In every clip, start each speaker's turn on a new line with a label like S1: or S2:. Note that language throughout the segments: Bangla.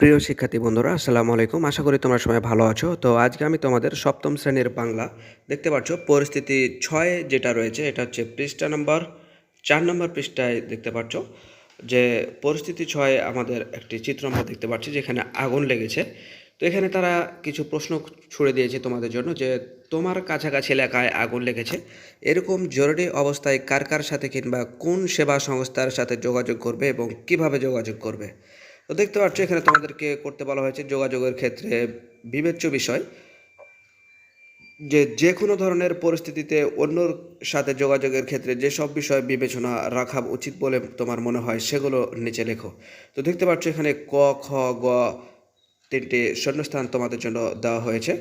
S1: প্রিয় শিক্ষার্থী বন্ধুরা, আসসালামু আলাইকুম। আশা করি তোমরা সবাই ভালো আছো। তো আজকে আমি তোমাদের সপ্তম শ্রেণির বাংলা দেখতে পাচ্ছ, পরিস্থিতি ছয় যেটা রয়েছে, এটা হচ্ছে পৃষ্ঠা নম্বর, চার নম্বর পৃষ্ঠায় দেখতে পাচ্ছ যে পরিস্থিতি ছয় আমাদের একটি চিত্র আমরা দেখতে পাচ্ছি যেখানে আগুন লেগেছে। তো এখানে তারা কিছু প্রশ্ন ছুড়ে দিয়েছে তোমাদের জন্য যে তোমার কাছাকাছি এলাকায় আগুন লেগেছে। এরকম জরুরি অবস্থায় কার কার সাথে কিংবা কোন সেবা সংস্থার সাথে যোগাযোগ করবে এবং কীভাবে যোগাযোগ করবে? তো দেখতে পাচ্ছ, এখানে তোমাদেরকে করতে বলা হয়েছে যোগাযোগের ক্ষেত্রে বিবেচ্য বিষয়। যে যে কোনো ধরনের পরিস্থিতিতে অন্যর সাথে যোগাযোগের ক্ষেত্রে যেসব বিষয় বিবেচনা রাখা উচিত বলে তোমার মনে হয় সেগুলো নিচে লেখো। তো দেখতে পাচ্ছ, এখানে ক, খ, গ তিনটি শূন্যস্থান তোমাদের জন্য দেওয়া হয়েছে।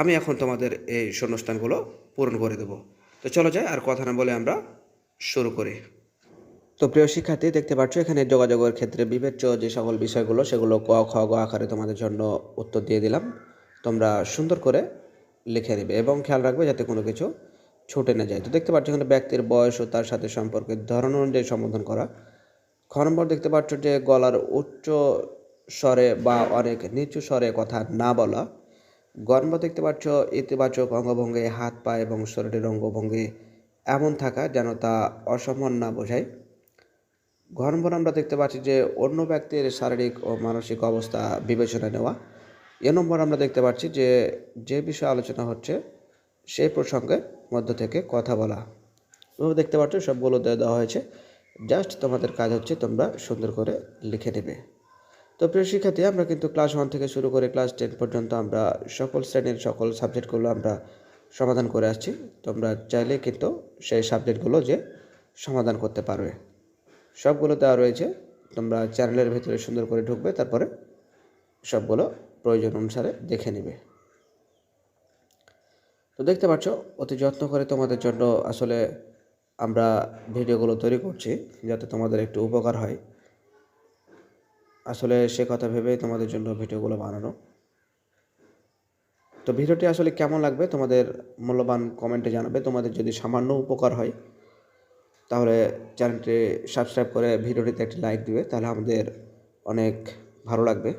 S1: আমি এখন তোমাদের এই শূন্যস্থানগুলো পূরণ করে দেবো। তো চলো যাই, আর কথা না বলে আমরা শুরু করি। তো প্রিয় শিক্ষার্থী, দেখতে পাচ্ছ এখানে যোগাযোগের ক্ষেত্রে বিবেচ্য যে সকল বিষয়গুলো, সেগুলো ক, খ, গ আকারে তোমাদের জন্য উত্তর দিয়ে দিলাম। তোমরা সুন্দর করে লিখে নেবে এবং খেয়াল রাখবে যাতে কোনো কিছু ছুটে না যায়। তো দেখতে পাচ্ছ এখানে ব্যক্তির বয়স ও তার সাথে সম্পর্কের ধরন অনুযায়ী সম্বোধন করা। খ নম্বর দেখতে পাচ্ছ যে গলার উচ্চ স্বরে বা অনেক নিচু স্বরে কথা না বলা। গর্ব দেখতে পাচ্ছ ইতিবাচক অঙ্গভঙ্গি, হাত, পা এবং শরীরের অঙ্গভঙ্গি এমন থাকা যেন তা অসম্মান না বোঝায়। ঘর নম্বর আমরা দেখতে পাচ্ছি যে অন্য ব্যক্তির শারীরিক ও মানসিক অবস্থা বিবেচনায় নেওয়া। এ নম্বর আমরা দেখতে পাচ্ছি যে যে বিষয়ে আলোচনা হচ্ছে সেই প্রসঙ্গের মধ্য থেকে কথা বলা। এভাবে দেখতে পাচ্ছ, সবগুলো দেওয়া হয়েছে। জাস্ট তোমাদের কাজ হচ্ছে তোমরা সুন্দর করে লিখে নেবে। তো প্রিয় শিক্ষার্থী, আমরা কিন্তু ক্লাস ওয়ান থেকে শুরু করে ক্লাস টেন পর্যন্ত আমরা সকল শ্রেণির সকল সাবজেক্টগুলো আমরা সমাধান করে আসছি। তোমরা চাইলে কিন্তু সেই সাবজেক্টগুলো যে সমাধান করতে পারবে। সবগুলো দেওয়া রয়েছে। তোমরা চ্যানেলের ভেতরে সুন্দর করে ঢুকবে, তারপরে সবগুলো প্রয়োজন অনুসারে দেখে নেবে। তো দেখতে পাচ্ছ, অতি যত্ন করে তোমাদের জন্য আসলে আমরা ভিডিওগুলো তৈরি করছি, যাতে তোমাদের একটু উপকার হয়। আসলে সে কথা ভেবেই তোমাদের জন্য ভিডিওগুলো বানানো। তো ভিডিওটি আসলে কেমন লাগবে, তোমাদের মূল্যবান কমেন্টে জানাবে। তোমাদের যদি সামান্য উপকার হয় তাহলে চ্যানেলটি সাবস্ক্রাইব করে ভিডিওটিতে একটি লাইক দিবে, তাহলে আমাদের অনেক ভালো লাগবে।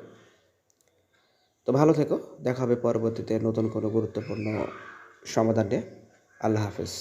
S1: তো ভালো থেকো, দেখা হবে পরবর্তীতে নতুন কোনো গুরুত্বপূর্ণ সমাধান নিয়ে। আল্লাহ হাফিজ।